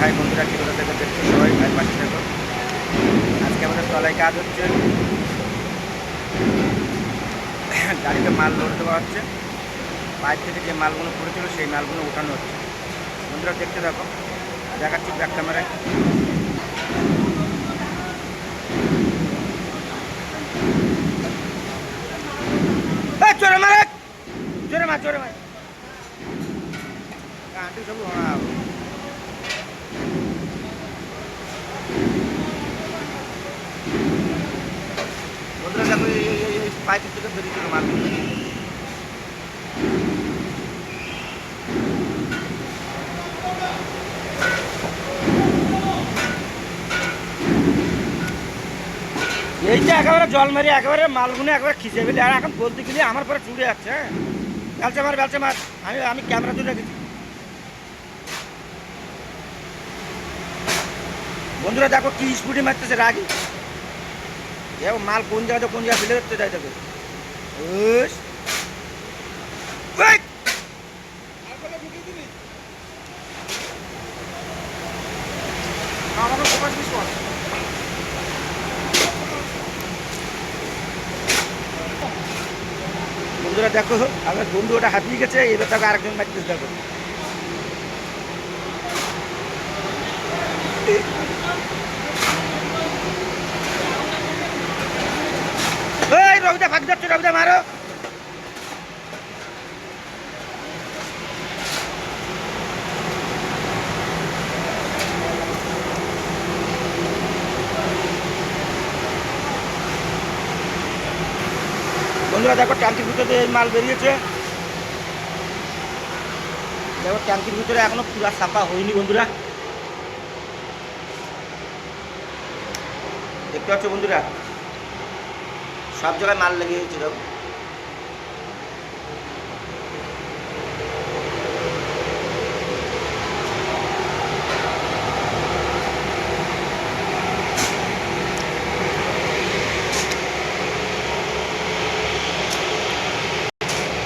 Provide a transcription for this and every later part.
ভাই বন্ধুরা, কি কোথা থেকে দেখছি সবাই? ভাই পাশে থাকো আজকে আমাদের তলায় কাজ হচ্ছে। গাড়িতে মাল লোড দেওয়া হচ্ছে। বাইর থেকে যে মালগুলো পড়েছিল, সেই মালগুলো উঠানো হচ্ছে। বন্ধুরা, দেখতে থাকো দেখাচ্ছি ব্যাক ক্যামেরায়। জোরে মারে! জোরে মার জোরে মার। গানটি সব হ্যাঁ বন্ধুরা দেখো এই এই- এই- বেরিয়েছিল মালগুলো এইটা একেবারে জল মারি, একেবারে মালগুলো একেবারে খিচে ফেলে। আর এখন বলতে গেলে আমার পরে চুড়ে যাচ্ছে হ্যাঁ? মার, বেলচে মার। আমি আমি ক্যামেরা তুলে রেখেছি। বন্ধুরা, দেখো কি স্পিডে মারতেছে রাগি। দেখো মাল কোন জায়গাতে কোন জায়গায় ফেলে ধরতে যায় দেখো। বন্ধুরা দেখো আমার বন্ধু ওটা হাঁপিয়ে গেছে এবার তাকে আরেকজন মারতেছে দেখো এই রবিদা, ফাঁক যাচ্ছে রবিদা, মারো। বন্ধুরা, দেখো, ট্যাঙ্কির ভিতরে মাল বেরিয়েছে। দেখো, ট্যাঙ্কির ভিতরে এখনও পুরা সাফা হয়নি, বন্ধুরা। দেখতে পাচ্ছ, বন্ধুরা? সব জায়গায় মাল লেগে গেছে দেখো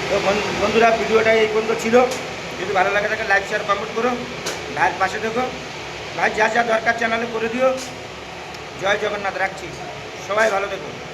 তো বন- বন্ধুরা, ভিডিওটা এই পর্যন্ত ছিল। যদি ভালো লাগে থাকে লাইক শেয়ার কমেন্ট করো। ভাইয়ের পাশে দেখো। ভাই, যা যা দরকার চ্যানেলে করে দিও। জয় জগন্নাথ, রাখছি। সবাই ভালো দেখো